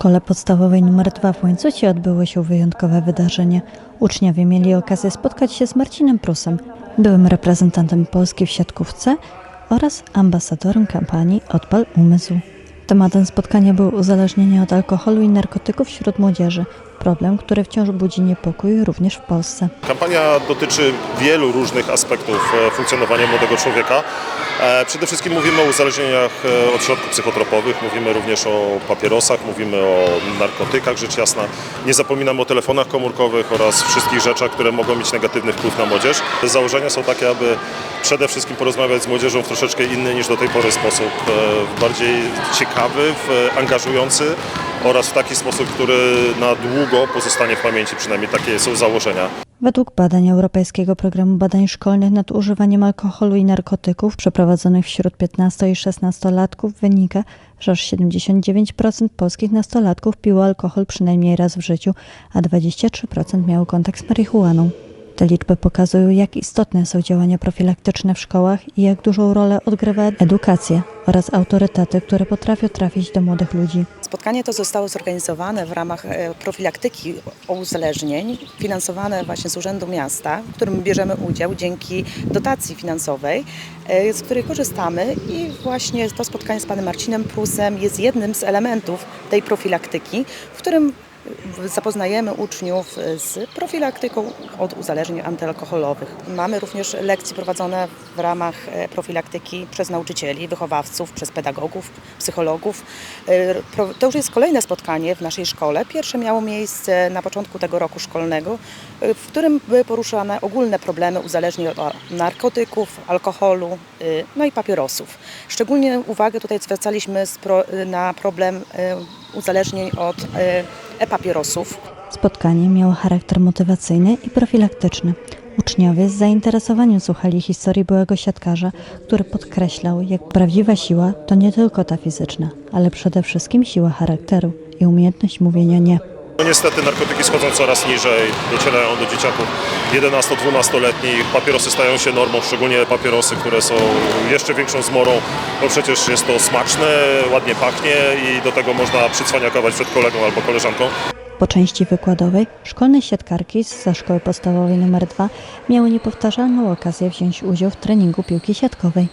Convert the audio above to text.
szkole podstawowej nr 2 w Łańcucie odbyło się wyjątkowe wydarzenie. Uczniowie mieli okazję spotkać się z Marcinem Prusem, byłym reprezentantem Polski w siatkówce oraz ambasadorem kampanii Odpal Umysł. Tematem spotkania było uzależnienie od alkoholu i narkotyków wśród młodzieży. Problem, który wciąż budzi niepokój również w Polsce. Kampania dotyczy wielu różnych aspektów e, funkcjonowania młodego człowieka. E, Przede wszystkim mówimy o uzależnieniach e, od środków psychotropowych, mówimy również o papierosach, mówimy o narkotykach, rzecz jasna. Nie zapominamy o telefonach komórkowych oraz wszystkich rzeczach, które mogą mieć negatywny wpływ na młodzież. Założenia są takie, aby przede wszystkim porozmawiać z młodzieżą w troszeczkę inny niż do tej pory sposób, w bardziej ciekawy, w angażujący oraz w taki sposób, który na długo pozostanie w pamięci, przynajmniej takie są założenia. Według badań Europejskiego Programu Badań Szkolnych nad używaniem alkoholu i narkotyków przeprowadzonych wśród 15 i 16-latków wynika, że aż 79% polskich nastolatków piło alkohol przynajmniej raz w życiu, a 23% miało kontakt z marihuaną. Te liczby pokazują, jak istotne są działania profilaktyczne w szkołach i jak dużą rolę odgrywa edukacja oraz autorytety, które potrafią trafić do młodych ludzi. Spotkanie to zostało zorganizowane w ramach e, profilaktyki uzależnień, finansowane właśnie z Urzędu Miasta, w którym bierzemy udział dzięki dotacji finansowej, e, z której korzystamy i właśnie to spotkanie z panem Marcinem Prusem jest jednym z elementów tej profilaktyki, w którym zapoznajemy uczniów z profilaktyką od uzależnień antyalkoholowych. Mamy również lekcje prowadzone w ramach e, profilaktyki przez nauczycieli, wychowawców, przez pedagogów, psychologów. E, To już jest kolejne spotkanie w naszej szkole. Pierwsze miało miejsce na początku tego roku szkolnego, e, w którym były poruszane ogólne problemy uzależnień od narkotyków, alkoholu, no i papierosów. Szczególnie uwagę tutaj zwracaliśmy na problem uzależnień od e-papierosów. Spotkanie miało charakter motywacyjny i profilaktyczny. Uczniowie z zainteresowaniem słuchali historii byłego siatkarza, który podkreślał, jak prawdziwa siła to nie tylko ta fizyczna, ale przede wszystkim siła charakteru i umiejętność mówienia nie. No niestety narkotyki schodzą coraz niżej, docierają do dzieciaków 11-12-letnich. Papierosy stają się normą, szczególnie papierosy, które są jeszcze większą zmorą, bo przecież jest to smaczne, ładnie pachnie i do tego można przycwaniakować przed kolegą albo koleżanką. Po części wykładowej szkolne siatkarki ze szkoły podstawowej nr 2 miały niepowtarzalną okazję wziąć udział w treningu piłki siatkowej.